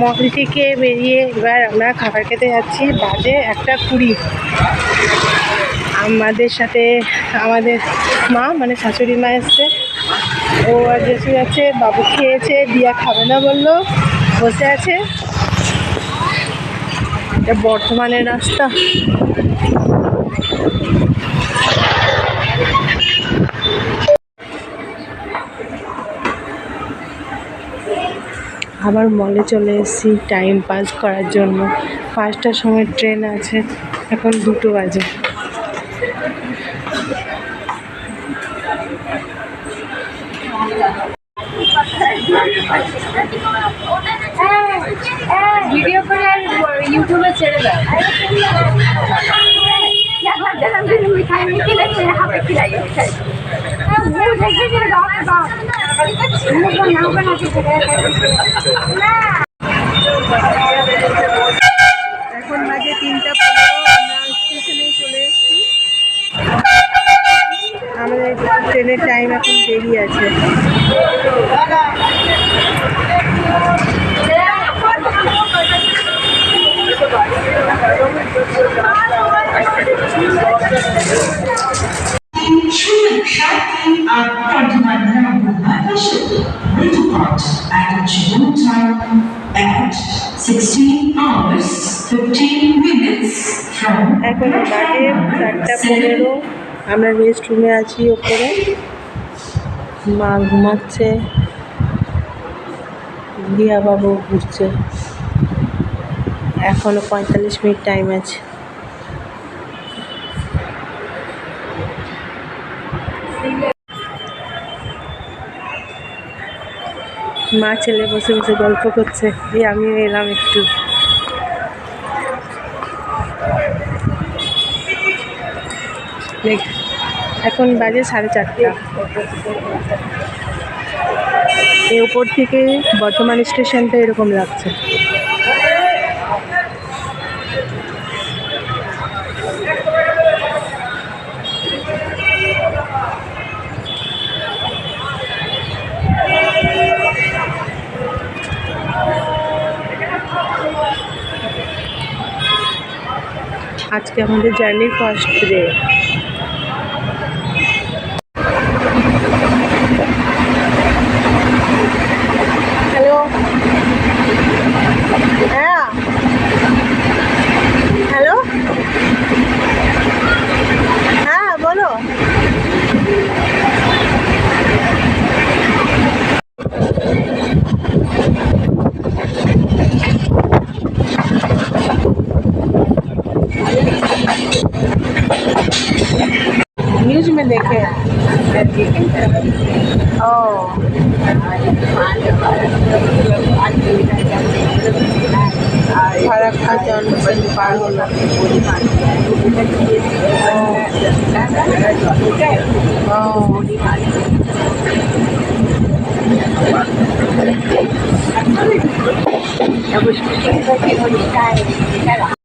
মল থেকে বেরিয়ে এবার আমরা খাবার খেতে যাচ্ছি। বাজে একটা কুড়ি। আমাদের সাথে আমাদের মা মানে শাশুড়ি মা এসছে। ও আর জেসু যাচ্ছে, বাবু খেয়েছে, দিয়া খাবে না বলল, বসে আছে। এটা বর্ধমানের রাস্তা। আবার মলে চলে এসেছি টাইম পাস করার জন্য পাঁচটার সময় ট্রেন আছে এখন দুটো বাজে ভিডিও করে আর ইউটিউবে ছেড়ে দাও এখন বাজে তিনটা পনেরো চলে এসেছি। আমাদের ট্রেনের টাইম এখন দেরি আছে। Shri depart at June time at 16 hours 15 minutes from এখন বাজে চারটা পনেরো আমরা রেস্ট রুমে আছি ওপরে। মা ঘুমাচ্ছে। দিয়া বাবু ঘুরছে। এখনও পঁয়তাল্লিশ মিনিট টাইম আছে। মা, ছেলে বসে বসে গল্প করছে। এই আমিও এলাম একটু। এখন বাজে সাড়ে চারটা। এ উপর থেকে বর্তমান স্টেশনটা এরকম লাগছে। আজকে আমাদের জার্নির ফার্স্ট ডে देखे ओ फरक्का जॉनसन पार होला Hãy subscribe cho kênh Ghiền Mì Gõ Để không bỏ lỡ những video hấp dẫn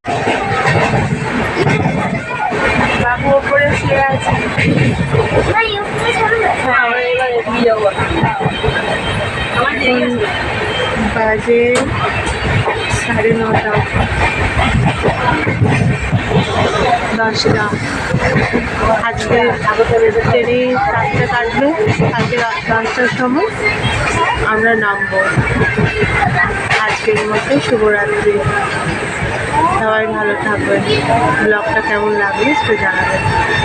বাজে সাড়ে নটা দশটা আজকে ট্রেনে সাতটা কাটবে কালকে রাত দশটার সময় আমরা নামবো। আজকের মতো শুভরাত্রি। সবাই ভালো থাকবেন। ব্লগটা কেমন লাগবে সেটা জানাবেন।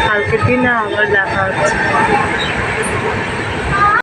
কালকের দিন আবার দেখা হচ্ছে।